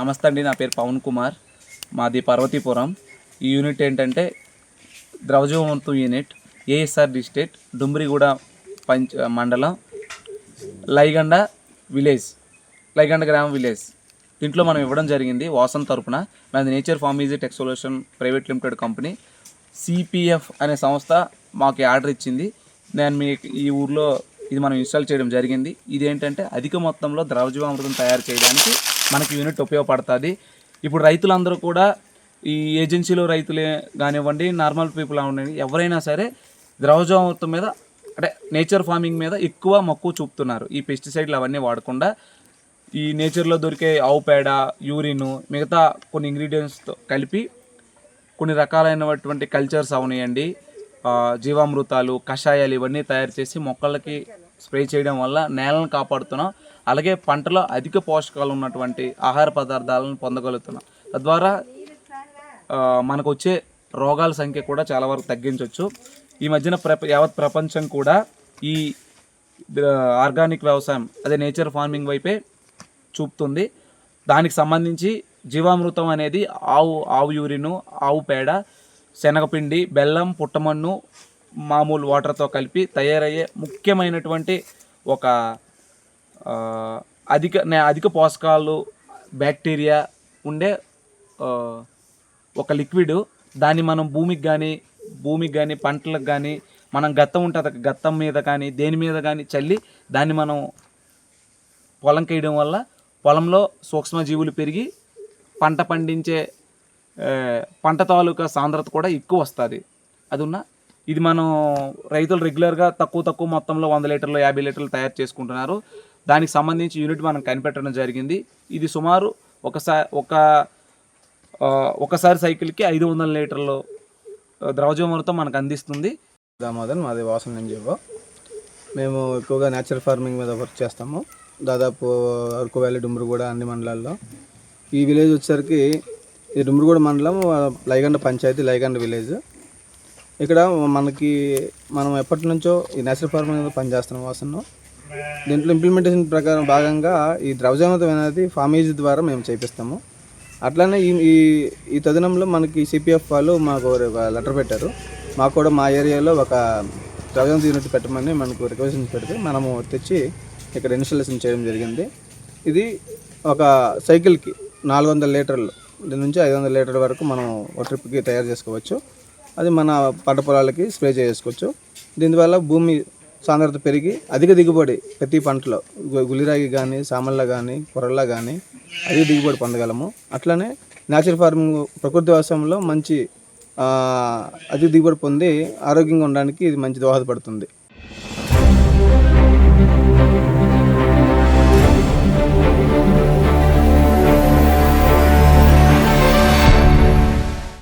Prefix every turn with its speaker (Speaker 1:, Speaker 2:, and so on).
Speaker 1: నమస్తే అండి నా పేరు పవన్ కుమార్. మాది పార్వతీపురం. ఈ యూనిట్ ఏంటంటే ద్రవజవంతు యూనిట్ ఏఎస్ఆర్ డిస్ట్రిక్ట్ డుమ్రిగూడ పంచ మండలం లైగండ విలేజ్ లైగండ గ్రామ విలేజ్. దీంట్లో మనం ఇవ్వడం జరిగింది వాసన్ తరపున. మాది nature farm easy tech solution private limited company. CPF అనే సంస్థ మాకు ఆర్డర్ ఇచ్చింది. నేను మీకు ఈ ఊర్లో ఇది మనం ఇన్స్టాల్ చేయడం జరిగింది. ఇది ఏంటంటే అధిక మొత్తంలో ద్రవజీవామృతం తయారు చేయడానికి మనకి యూనిట్ ఉపయోగపడుతుంది. ఇప్పుడు రైతులందరూ కూడా ఈ ఏజెన్సీలో రైతులే కానివ్వండి నార్మల్ పీపుల్ అవ్వండి ఎవరైనా సరే ద్రవజీవామృతం మీద అంటే నేచర్ ఫార్మింగ్ మీద ఎక్కువ మక్కువ చూపుతున్నారు. ఈ పెస్టిసైడ్లు అవన్నీ వాడకుండా ఈ నేచర్లో దొరికే ఆవు పేడ యూరిన్ మిగతా కొన్ని ఇంగ్రీడియంట్స్తో కలిపి కొన్ని రకాలైనటువంటి కల్చర్స్ అవనియండి జీవామృతాలు కషాయాలు ఇవన్నీ తయారు చేసి మొక్కలకి స్ప్రే చేయడం వల్ల నేలను కాపాడుతున్నాం. అలాగే పంటలో అధిక పోషకాలు ఉన్నటువంటి ఆహార పదార్థాలను పొందగలుగుతున్నాం. తద్వారా మనకు వచ్చే రోగాల సంఖ్య కూడా చాలా వరకు తగ్గించవచ్చు ఈ మధ్యన ప్రప యావత్ ప్రపంచం కూడా ఈ ఆర్గానిక్ వ్యవసాయం అదే నేచర్ ఫార్మింగ్ వైపే చూపుతుంది. దానికి సంబంధించి జీవామృతం అనేది ఆవు ఆవు యూరిను ఆవు పేడ శనగపిండి బెల్లం పుట్టమన్ను మామూలు వాటర్తో కలిపి తయారయ్యే ముఖ్యమైనటువంటి ఒక అధిక అధిక పోషకాలు బ్యాక్టీరియా ఉండే ఒక లిక్విడ్. దాన్ని మనం భూమికి కానీ భూమికి కానీ పంటలకు కానీ మనం గత్తం ఉంటుంది గత్తం మీద కానీ దేని మీద కానీ చల్లి దాన్ని మనం పొలం కేయడం వల్ల పొలంలో సూక్ష్మజీవులు పెరిగి పంట పండించే పంట తాలూకా సాంద్రత కూడా ఎక్కువ వస్తుంది. అది ఉన్న ఇది మనం రైతులు రెగ్యులర్గా తక్కువ తక్కువ మొత్తంలో వంద లీటర్లు యాభై లీటర్లు తయారు చేసుకుంటున్నారు. దానికి సంబంధించి యూనిట్ మనం కనిపెట్టడం జరిగింది. ఇది సుమారు ఒకసారి ఒక ఒకసారి సైకిల్కి ఐదు వందల లీటర్లు ద్రవజీవమృతం మనకు అందిస్తుంది.
Speaker 2: దామోదన్ మాది వాసన ఎన్జిఓ. మేము ఎక్కువగా న్యాచురల్ ఫార్మింగ్ మీద వర్క్ చేస్తాము. దాదాపు అరకు వ్యాలీ డుమ్రుగూడ అన్ని మండలాల్లో. ఈ విలేజ్ వచ్చేసరికి ఈ డుమ్రుగూడ మండలం లైగండ పంచాయతీ లైగండ విలేజ్ ఇక్కడ మనకి మనం ఎప్పటి నుంచో ఈ న్యాచురల్ ఫార్మింగ్ మీద పనిచేస్తున్నాం వాసన దీంట్లో ఇంప్లిమెంటేషన్ ప్రకారం భాగంగా ఈ ద్రవజామృతం అనేది ఫామేజ్ ద్వారా మేము చేపిస్తాము. అట్లానే ఈ ఈ ఈ తదినంలో మనకి సిపిఎఫ్ వాళ్ళు మాకు ఒక లెటర్ పెట్టారు. మాకు కూడా మా ఏరియాలో ఒక ద్రవ్యం యూనిట్ పెట్టమని మనకు రిక్వెస్ట్ పెడితే మనము తెచ్చి ఇక్కడ ఇన్స్టాలేషన్ చేయడం జరిగింది. ఇది ఒక సైకిల్కి నాలుగు వందల లీటర్లు దీని నుంచి ఐదు వందల లీటర్ల వరకు మనం ఒక ట్రిప్కి తయారు చేసుకోవచ్చు. అది మన పంట పొలాలకి స్ప్రే చేసుకోవచ్చు. దీనివల్ల భూమి సాంద్రత పెరిగి అధిక దిగుబడి ప్రతి పంటలో గులిరాగి కానీ సామల్ల కానీ కొరల్లా కానీ అధిక దిగుబడి పొందగలము. అట్లనే న్యాచురల్ ఫార్మింగ్ ప్రకృతి వ్యవసాయంలో మంచి అధిక దిగుబడి పొంది ఆరోగ్యంగా ఉండడానికి ఇది మంచి దోహదపడుతుంది.